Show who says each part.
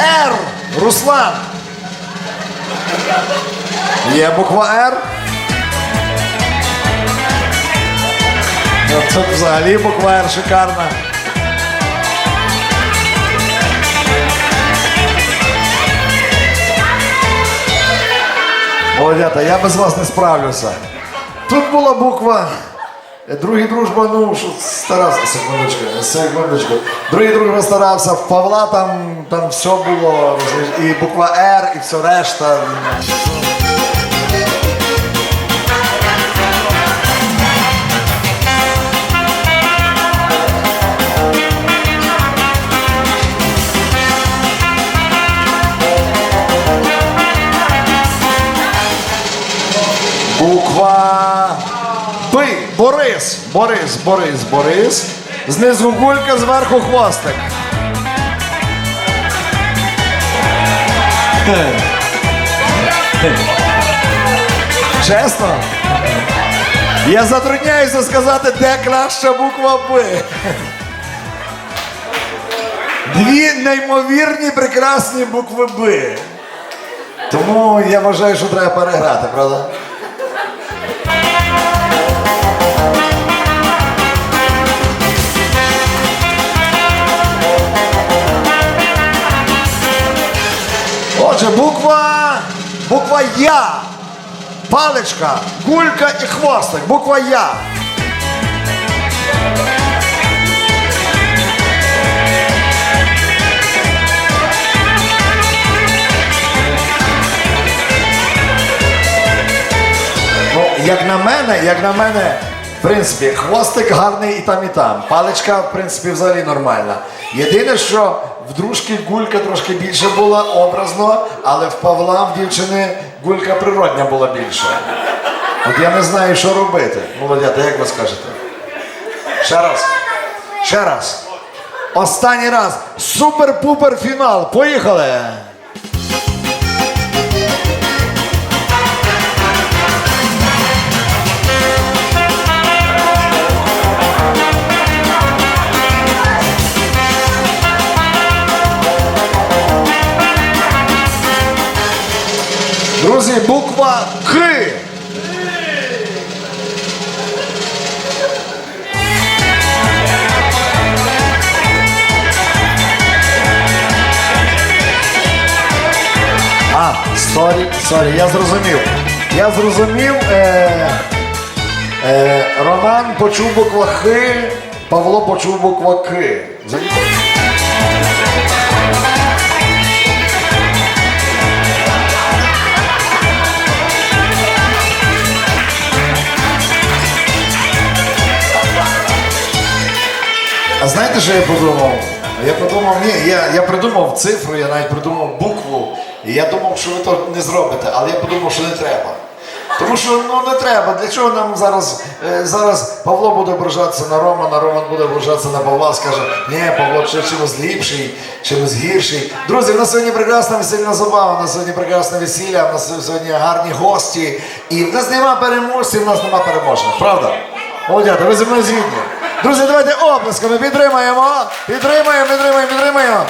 Speaker 1: Р. Руслан. Є буква Р. Тут взагалі буква Р шикарна. Молодята, я без вас не справлюся. Тут була буква. Другий дружба, ну що старався. Секундочку, секундочку. Другий дружба старався. В Павла там, там все було, і буква Р, і все решта. Буква Б. Борис. Борис, Борис, Борис. Знизу гулька, зверху хвостик. Чесно? Я затрудняюся сказати, де краща буква Б. Дві неймовірні прекрасні букви Б. Тому я вважаю, що треба переграти, правда? Отже, буква. Буква Я. Паличка, гулька і хвостик. Буква Я. Ну, як на мене, як на мене, принципі, хвостик гарний і там, і там. Паличка, в принципі, взагалі нормальна. Єдине, що в дружки гулька трошки більше була образно, але в Павла, в дівчини, гулька природня була більша. От я не знаю, що робити. Молодята, як ви скажете? Ще раз. Ще раз. Останній раз. Супер-пупер фінал. Поїхали! Друзі, буква К. А, сорі, сорі, я зрозумів. Я зрозумів. Е, е, Роман почув буква Х, Павло почув буква К. А знаєте, що я подумав? Я подумав, ні, я, я придумав цифру, я навіть придумав букву. І я думав, що ви то не зробите, але я подумав, що не треба. Тому що ну не треба. Для чого нам зараз е, зараз Павло буде ображатися на Романа, Роман буде ображатися на Павла, скаже, ні, Павло ще чимось ліпший, чимось гірший. Друзі, в нас сьогодні прекрасна весільна забава, в нас сьогодні прекрасне весілля, в нас сьогодні гарні гості. І в нас нема переможців, в нас нема переможних, правда? Молодята, ви зі мною згідні. Друзі, давайте оплесками підтримаємо, підтримаємо, підтримаємо, підтримаємо.